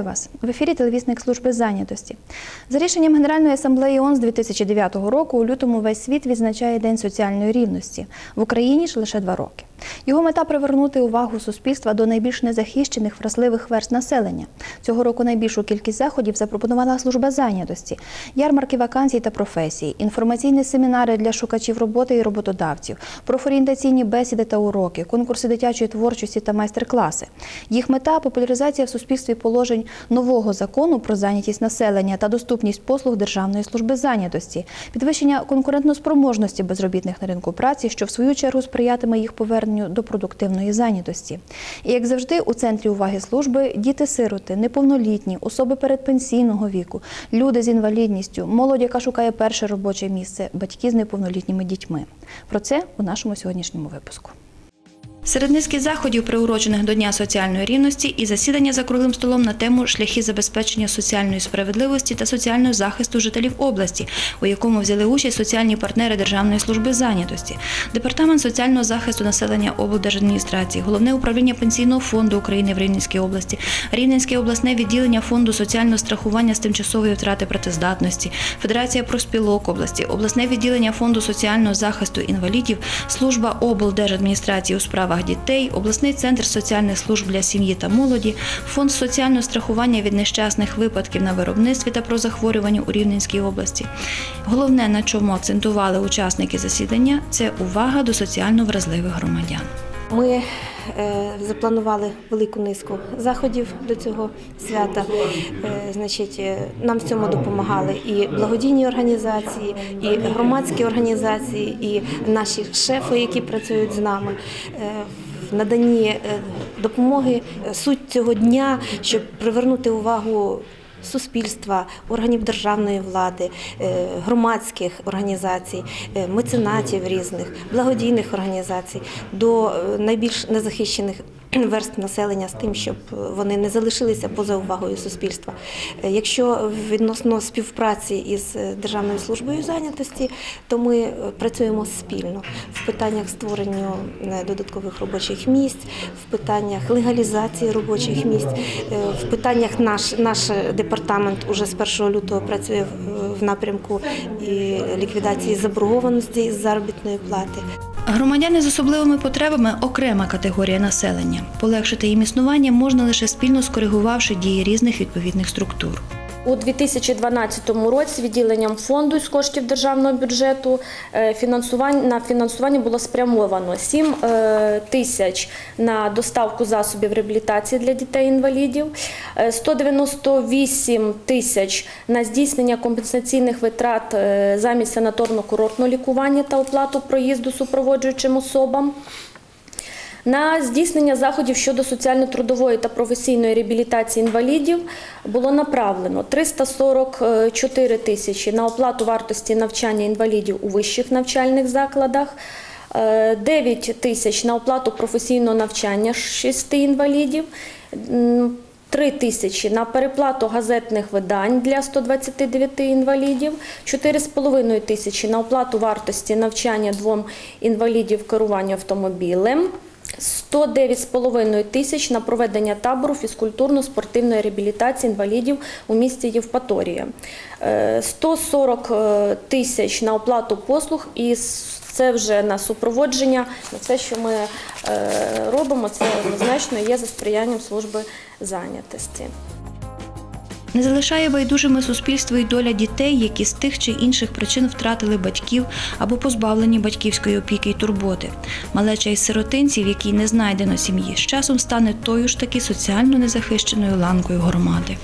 Вітаю вас в ефірі телевісник служби зайнятості. За рішенням Генеральної асамблеї ООН з 2009 року у лютому весь світ відзначає День соціальної рівності. В Україні ж лише два роки. Його мета привернути увагу суспільства до найбільш незахищених вразливих верст населення. Цього року найбільшу кількість заходів запропонувала служба зайнятості, ярмарки вакансій та професій, інформаційні семінари для шукачів роботи і роботодавців, профорієнтаційні бесіди та уроки, конкурси дитячої творчості та майстер-класи. Їх мета популяризація в суспільстві положень нового закону про зайнятість населення та доступність послуг Державної служби зайнятості, підвищення конкурентноспроможності безробітних на ринку праці, що в свою чергу сприятиме їх поверненню до продуктивної зайнятості. І як завжди, у центрі уваги служби діти-сироти, неповнолітні, особи передпенсійного віку, люди з інвалідністю, молодь, яка шукає перше робоче місце, батьки з неповнолітніми дітьми. Про це у нашому сьогоднішньому випуску. Серед низки заходів, приурочених до Дня соціальної рівності, і засідання за круглим столом на тему шляхи забезпечення соціальної справедливості та соціального захисту жителів області, у якому взяли участь соціальні партнери Державної служби зайнятості, департамент соціального захисту населення облдержадміністрації, головне управління пенсійного фонду України в Рівненській області, Рівненське обласне відділення фонду соціального страхування з тимчасової втрати працездатності, Федерація профспілок області, обласне відділення фонду соціального захисту інвалідів, служба облдержадміністрації у справах дітей, обласний центр соціальних служб для сім'ї та молоді, фонд соціального страхування від нещасних випадків на виробництві та про захворювання у Рівненській області. Головне, на чому акцентували учасники засідання, це увага до соціально вразливих громадян. Ми запланували велику низку заходів до цього свята. Е, значить, е, нам в цьому допомагали і благодійні організації, і громадські організації, і наші шефи, які працюють з нами. Е, в наданні е, допомоги Е, суть цього дня, щоб привернути увагу суспільства, органів державної влади, е, громадських організацій, е, меценатів різних, благодійних організацій до е, найбільш незахищених. Верств населення з тим, щоб вони не залишилися поза увагою суспільства. Е, Якщо відносно співпраці із е, Державною службою зайнятості, то ми е, працюємо спільно в питаннях створення додаткових робочих місць, в питаннях легалізації робочих місць, в питаннях наш наш департамент уже з 1 лютого працює в- напрямку і ліквідації заборгованості із заробітної плати. Громадяни з особливими потребами окрема категорія населення. Полегшити їм існування можна лише спільно скоригувавши дії різних відповідних структур. У 2012 році відділенням фонду з коштів державного бюджету е, на фінансування було спрямовано 7 е, тисяч на доставку засобів реабілітації для дітей-інвалідів, е, 198 тисяч на здійснення компенсаційних витрат е, замість санаторно-курортного лікування та оплату проїзду супроводжуючим особам. На здійснення заходів щодо соціально-трудової та професійної реабілітації інвалідів було направлено 344 тисячі на оплату вартості навчання інвалідів у вищих навчальних закладах, е, 9 тисяч на оплату професійного навчання 6 інвалідів. 3 тисячі на переплату газетних видань для 129 інвалідів, 4,5 тисячі на оплату вартості навчання двом інвалідів керування автомобілем. 109,5 тисяч на проведення табору фізкультурно-спортивної реабілітації інвалідів у місті Євпаторія. Е, 140 е, тисяч на оплату послуг і це вже на супроводження. Все, що ми е, робимо, це однозначно є за сприянням служби зайнятості. Не залишає байдужими суспільство і доля дітей, які з тих чи інших причин втратили батьків або позбавлені батьківської опіки й турботи. Малеча із сиротинців, якій не знайдено сім'ї, з часом стане тою ж таки соціально незахищеною ланкою громади.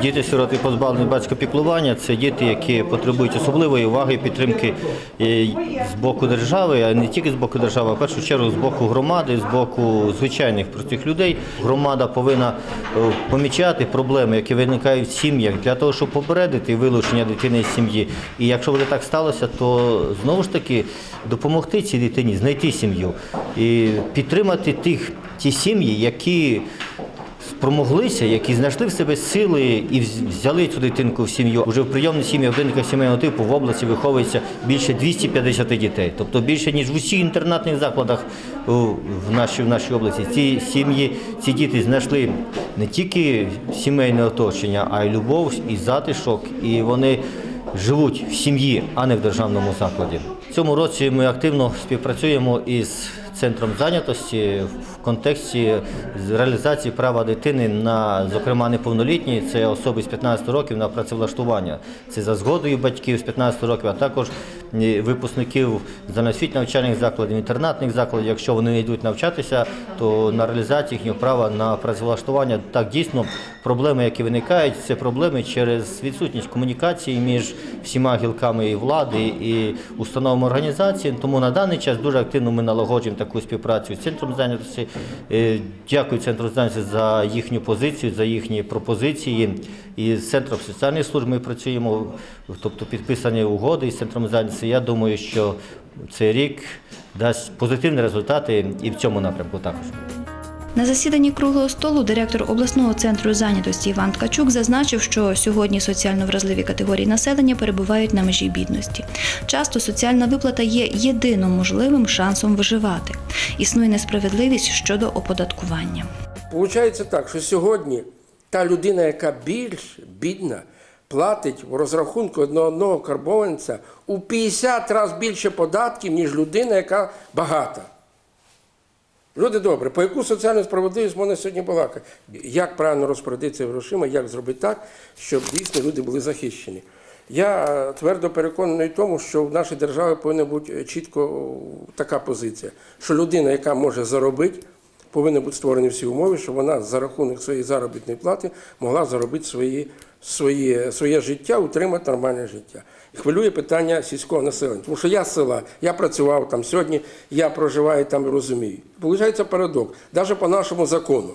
Діти-сироти позбавлені батьківського піклування це діти, які потребують особливої уваги і підтримки е, з боку держави, а не тільки з боку держави, а в першу чергу з боку громади, з боку звичайних простих людей. Громада повинна е, помічати проблеми, які виникають в сім'ях, для того, щоб попередити вилучення дитини з сім'ї. І якщо буде так сталося, то знову ж таки допомогти цій дитині знайти сім'ю і підтримати тих ті сім'ї, які спромоглися, які знайшли в себе сили і взяли цю дитинку в сім'ю. Уже в прийомних сім'ях, в будинках сімейного типу в області виховується більше 250 дітей, тобто більше ніж в усіх інтернатних закладах в нашій, в нашій області. Ці сім'ї, ці діти знайшли не тільки сімейне оточення, а й любов, і затишок, і вони живуть в сім'ї, а не в державному закладі. В цьому році ми активно співпрацюємо із центром зайнятості в контексті реалізації права дитини на, зокрема, неповнолітні, це особи з 15 років на працевлаштування. Це за згодою батьків з 15 років, а також випускників загальноосвітніх навчальних закладів, інтернатних закладів. Якщо вони не йдуть навчатися, то на реалізацію їхнього права на працевлаштування так дійсно проблеми, які виникають, це проблеми через відсутність комунікації між всіма гілками і влади і установами організації. Тому на даний час дуже активно ми налагоджуємо таку співпрацю з центром зайнятості. Е, Дякую центру зайнятості за їхню позицію, за їхні пропозиції. І з центром соціальних служб ми працюємо, тобто підписані угоди з центром зайнятості. Я думаю, що цей рік дасть позитивні результати і в цьому напрямку також. На засіданні круглого столу директор обласного центру зайнятості Іван Ткачук зазначив, що сьогодні соціально вразливі категорії населення перебувають на межі бідності. Часто соціальна виплата є єдиним можливим шансом виживати. Існує несправедливість щодо оподаткування. Получається так, що сьогодні та людина, яка більш бідна, платить в розрахунку одного одного карбованця у 50 разів більше податків, ніж людина, яка багата. Люди добре, по яку соціальну справедливість можна сьогодні балакати? Як правильно розпорядитися грошима, як зробити так, щоб дійсно люди були захищені? Я твердо переконаний в тому, що в нашій державі повинна бути е, чітко е, така позиція, що людина, яка може заробити, повинні бути створені всі умови, щоб вона за рахунок своєї заробітної плати могла заробити свої, свої, своє життя, утримати нормальне життя. І хвилює питання сільського населення. Тому що я з села, я працював там сьогодні, я проживаю там і розумію. Получається парадокс, навіть по нашому закону.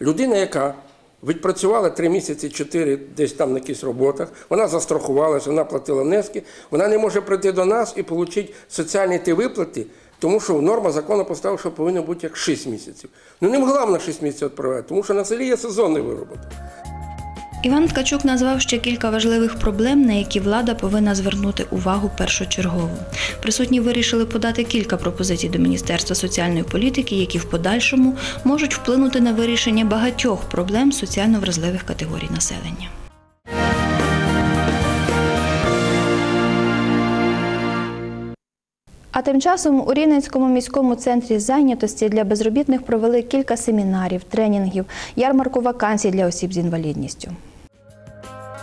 Людина, яка відпрацювала три місяці, чотири десь там на якихось роботах, вона застрахувалася, вона платила внески, вона не може прийти до нас і отримати соціальні ті виплати, тому що норма закону поставила, що повинно бути як 6 місяців. Ну не могла вона 6 місяців відправляти, тому що на селі є сезонний виробіток. Іван Ткачук назвав ще кілька важливих проблем, на які влада повинна звернути увагу першочергово. Присутні вирішили подати кілька пропозицій до Міністерства соціальної політики, які в подальшому можуть вплинути на вирішення багатьох проблем соціально вразливих категорій населення. А тим часом у Рівненському міському центрі зайнятості для безробітних провели кілька семінарів, тренінгів, ярмарку вакансій для осіб з інвалідністю.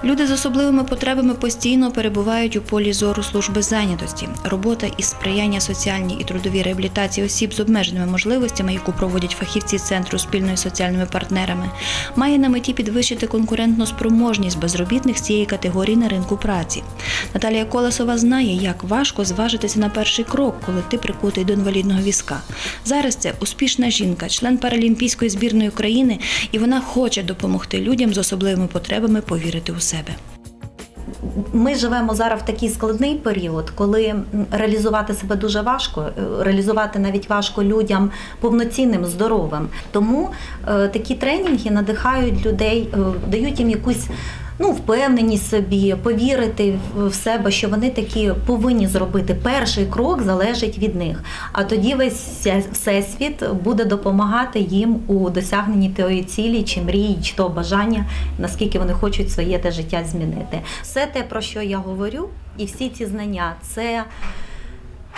Люди з особливими потребами постійно перебувають у полі зору служби зайнятості. Робота із сприяння соціальній і трудовій реабілітації осіб з обмеженими можливостями, яку проводять фахівці центру спільно із соціальними партнерами, має на меті підвищити конкурентну спроможність безробітних з цієї категорії на ринку праці. Наталія Колесова знає, як важко зважитися на перший крок, коли ти прикутий до інвалідного візка. Зараз це успішна жінка, член паралімпійської збірної України, і вона хоче допомогти людям з особливими потребами повірити у себе. Ми живемо зараз в такий складний період, коли реалізувати себе дуже важко, е, реалізувати навіть важко людям повноцінним, здоровим. Тому е, такі тренінги надихають людей, е, дають їм якусь. Ну, впевненість собі, повірити в- себе, що вони такі повинні зробити. Перший крок залежить від них. А тоді весь всесвіт буде допомагати їм у досягненні тої цілі, чи мрії, чи того бажання, наскільки вони хочуть своє те життя змінити. Все те, про що я говорю, і всі ці знання, це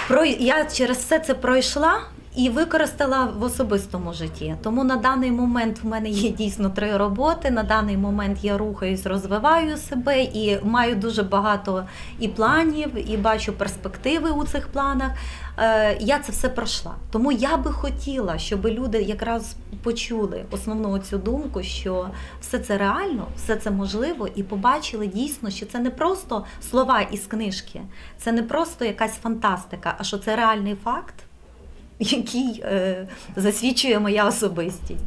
про я через все це пройшла. І використала в особистому житті. Тому на даний момент в мене є дійсно три роботи. На даний момент я рухаюсь, розвиваю себе і маю дуже багато і планів, і бачу перспективи у цих планах. Е, Я це все пройшла. Тому я би хотіла, щоб люди якраз почули основну цю думку, що все це реально, все це можливо, і побачили дійсно, що це не просто слова із книжки, це не просто якась фантастика, а що це реальний факт який е, засвідчує моя особистість.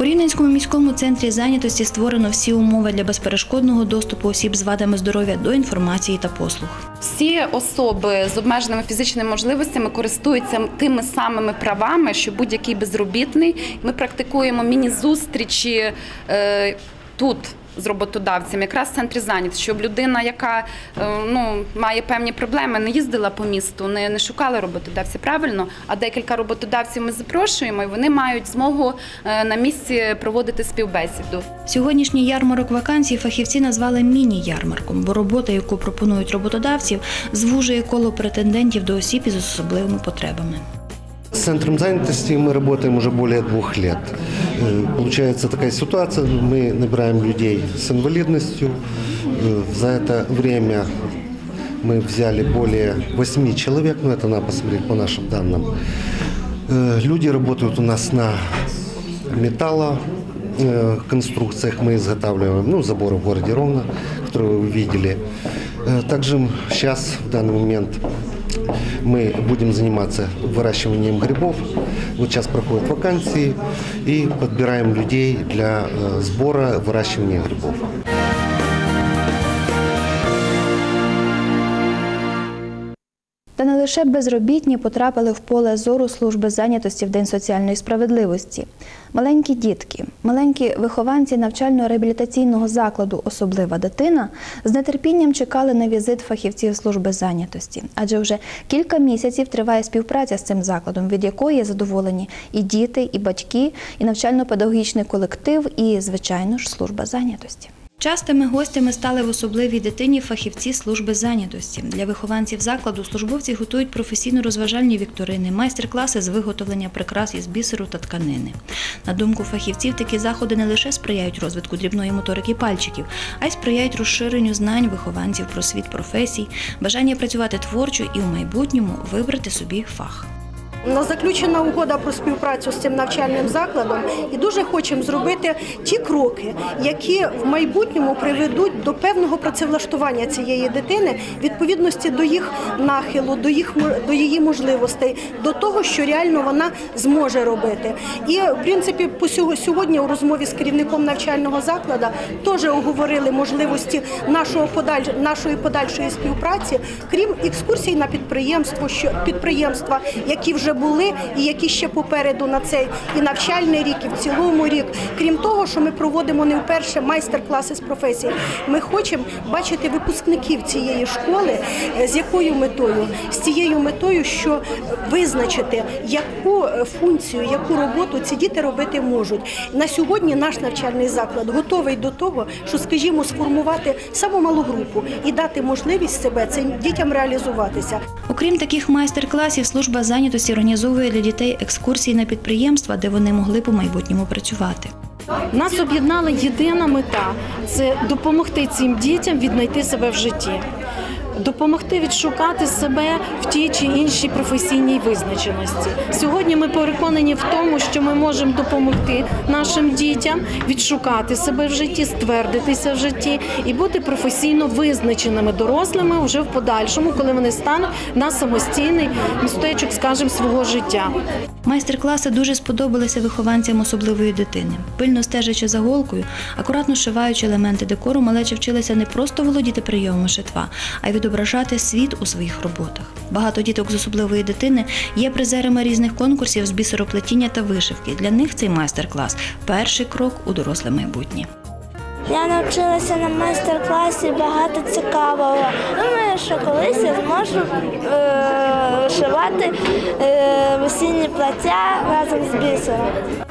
У Рівненському міському центрі зайнятості створено всі умови для безперешкодного доступу осіб з вадами здоров'я до інформації та послуг. Всі особи з обмеженими фізичними можливостями користуються тими самими правами, що будь-який безробітний. Ми практикуємо міні-зустрічі е, тут. З роботодавцями, якраз в центрі зайнятості, щоб людина, яка е, ну має певні проблеми, не їздила по місту, не, не шукала роботодавця правильно. А декілька роботодавців ми запрошуємо, і вони мають змогу е, на місці проводити співбесіду. Сьогоднішній ярмарок вакансій фахівці назвали міні-ярмарком, бо робота, яку пропонують роботодавців, звужує коло претендентів до осіб із особливими потребами. Центром занятости мы работаем уже более двух лет. Э, Получается такая ситуация, мы набираем людей с инвалидностью. Э, За это время мы взяли более 8 человек, ну это надо посмотреть по нашим данным. Э, Люди работают у нас на металлоконструкциях, мы изготавливаем ну, заборы в городе Ровно, которые вы видели. Также сейчас, в данный момент, мы будем заниматься выращиванием грибов. Вот сейчас проходят вакансии и подбираем людей для э, сбора выращивания грибов. Лише безробітні потрапили в поле зору служби зайнятості в День соціальної справедливості. Маленькі дітки, маленькі вихованці навчально-реабілітаційного закладу Особлива дитина з нетерпінням чекали на візит фахівців служби зайнятості, адже вже кілька місяців триває співпраця з цим закладом, від якої задоволені і діти, і батьки, і навчально-педагогічний колектив, і, звичайно ж, служба зайнятості. Частими гостями стали в особливій дитині фахівці служби зайнятості. Для вихованців закладу службовці готують професійно-розважальні вікторини, майстер-класи з виготовлення прикрас із бісеру та тканини. На думку фахівців, такі заходи не лише сприяють розвитку дрібної моторики пальчиків, а й сприяють розширенню знань вихованців про світ професій, бажання працювати творчо і у майбутньому вибрати собі фах. У нас заключена угода про співпрацю з цим навчальним закладом, і дуже хочемо зробити ті кроки, які в майбутньому приведуть до певного працевлаштування цієї дитини відповідності до їх нахилу, до їх до її можливостей, до того, що реально вона зможе робити. І в принципі, по сьогодні у розмові з керівником навчального закладу теж оговорили можливості нашого подаль нашої подальшої співпраці, крім екскурсій на підприємство, що підприємства, які вже були і які ще попереду на цей і навчальний рік, і в цілому рік. Крім того, що ми проводимо не вперше майстер-класи з професій. Ми хочемо бачити випускників цієї школи е, з якою метою? З цією метою, що визначити, яку е, функцію, яку роботу ці діти робити можуть. На сьогодні наш навчальний заклад готовий до того, що, скажімо, сформувати саму малу групу і дати можливість себе цим дітям реалізуватися. Окрім таких майстер-класів, служба зайнятості організовує для дітей екскурсії на підприємства, де вони могли у майбутньому працювати. Нас об'єднала єдина мета це допомогти цим дітям віднайти себе в житті. Допомогти відшукати себе в тій чи іншій професійній визначеності. Сьогодні ми переконані в тому, що ми можемо допомогти нашим дітям відшукати себе в житті, ствердитися в житті і бути професійно визначеними дорослими вже в подальшому, коли вони стануть на самостійний містечок, скажімо, свого життя. Майстер-класи дуже сподобалися вихованцям особливої дитини. Пильно стежачи за голкою, акуратно шиваючи елементи декору, малеча вчилися не просто володіти прийомами шитва, а й відображати світ у своїх роботах. Багато діток з особливої дитини є призерами різних конкурсів з бісероплетіння та вишивки. Для них цей майстер-клас перший крок у доросле майбутнє. Я навчилася на майстер-класі багато цікавого. Думаю, що колись я зможу е- вишивати е- весінні плаття разом з бісером.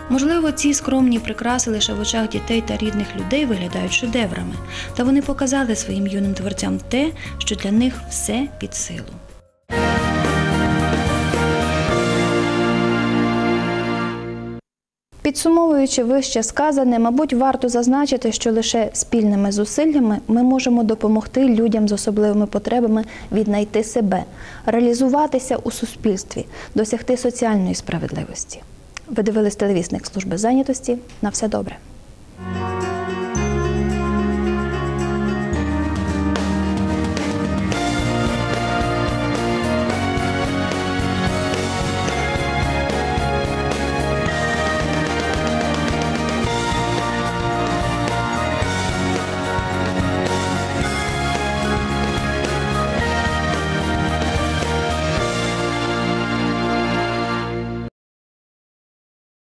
Можливо, ці скромні прикраси лише в очах дітей та рідних людей виглядають шедеврами, та вони показали своїм юним творцям те, що для них все під силу. Підсумовуючи вище сказане, мабуть, варто зазначити, що лише спільними зусиллями ми можемо допомогти людям з особливими потребами віднайти себе, реалізуватися у суспільстві, досягти соціальної справедливості. Ви дивились телевізник служби зайнятості. На все добре.